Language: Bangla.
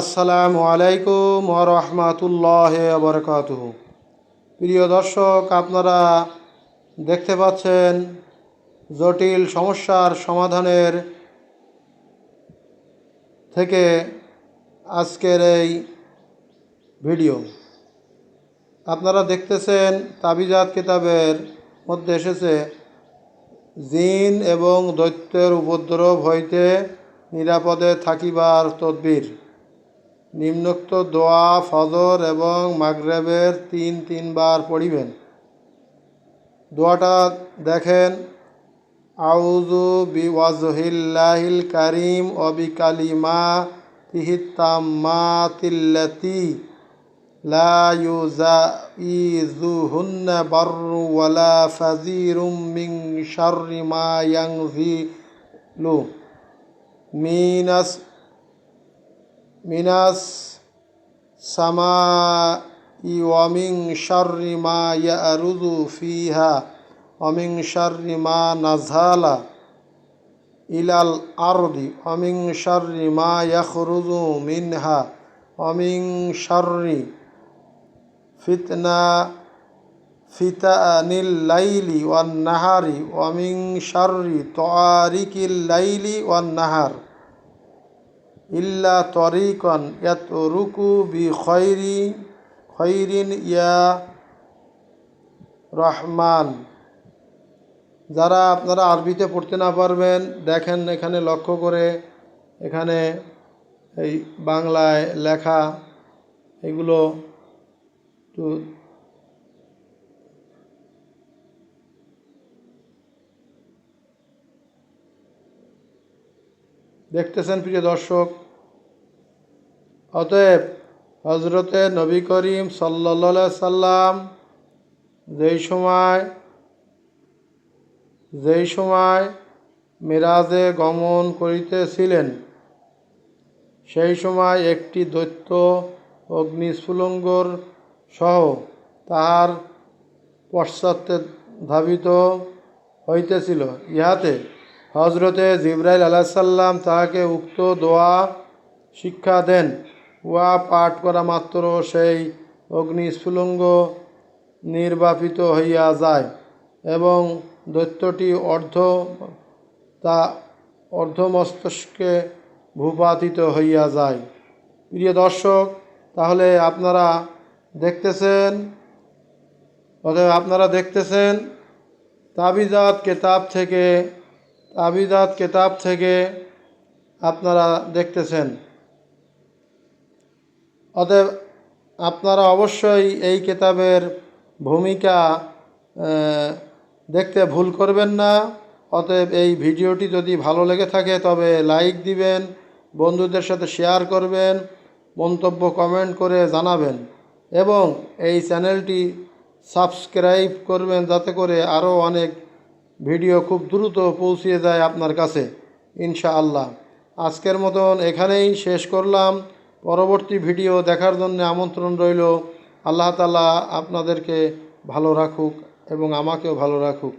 আসসালামু আলাইকুম রহমাতুল্লাহ বরকাত প্রিয় দর্শক, আপনারা দেখতে পাচ্ছেন জটিল সমস্যার সমাধানের থেকে আজকের এই ভিডিও। আপনারা দেখতেছেন তাবিজাত কিতাবের মধ্যে এসেছে, জিন এবং দৈত্যের উপদ্রব হইতে নিরাপদে থাকিবার তদবির। নিম্নোক্ত দোয়া, ফজর এবং মাগরেবের তিন তিনবার পড়িবেন। দোয়াটা দেখেন আউজু বি ওয়াজহিল্লাহিল কারিম অবি কালিমা তিহিতাম্মা তিল্লাতি লা ইউজা ইজুহুন্না বাররু ওয়ালা ফাজিরুম মিন শাররি মা মিনাস মিনাস সামা ওয়ামিং শাররি মা ইয়ারুদু ফিহা অমিং শাররি মা নাজালা ইলাল আরদি অমিং শাররি মা ইয়াখরুজু মিনহা অমিং শাররি ফিতনা ফিতানিল লাইলি ওয়ান নাহারি অমিং শাররি তারিকিল লাইলি ওয়ান নাহার ইল্লা তরিকন ইয়াত রুকু বি খৈরি খৈরিন ইয়া রহমান। যারা আপনারা আরবিতে পড়তে না পারবেন, দেখেন এখানে লক্ষ্য করে এখানে এই বাংলায় লেখা এগুলো একটু দেখতেছেন প্রিয় দর্শক, অতএব হজরতে নবী করিম সাল্লা সাল্লাম যেই সময় যেই সময় মেরাজে গমন করিতেছিলেন, সেই সময় একটি দৈত্য অগ্নিস্ফুলঙ্গর সহ তাহার পশ্চাতে ধাবিত হইতেছিল। ইহাতে হজরতে জিব্রাইল আলাহিসাল্লাম তাহাকে উক্ত দোয়া, শিক্ষা দেন। উহা পাঠ করা মাত্র সেই অগ্নিস্ফুলঙ্গ নির্বাপিত হইয়া যায় এবং দৈত্যটি অর্ধ তা অর্ধমস্তিষ্কে ভূপাতিত হইয়া যায়। প্রিয় দর্শক, তাহলে আপনারা দেখতেছেন, অতএব আপনারা দেখতেছেন, তাবিজাত কেতাব থেকে তাবিজাত কেতাব থেকে আপনারা দেখতেছেন। অতএব আপনারা অবশ্যই এই কেতাবের ভূমিকা দেখতে ভুল করবেন না। অতএব এই ভিডিওটি যদি ভালো লেগে থাকে, তবে লাইক দিবেন, বন্ধুদের সাথে শেয়ার করবেন, মন্তব্য কমেন্ট করে জানাবেন এবং এই চ্যানেলটি সাবস্ক্রাইব করবেন, যাতে করে আরও অনেক ভিডিও খুব দ্রুত পৌঁছিয়ে যায় আপনার কাছে। ইনশাআল্লাহ। আজকের মতন এখানেই শেষ করলাম। পরবর্তী ভিডিও দেখার জন্য আমন্ত্রণ রইল। আল্লাহ তালা আপনাদেরকে ভালো রাখুক এবং আমাকেও ভালো রাখুক।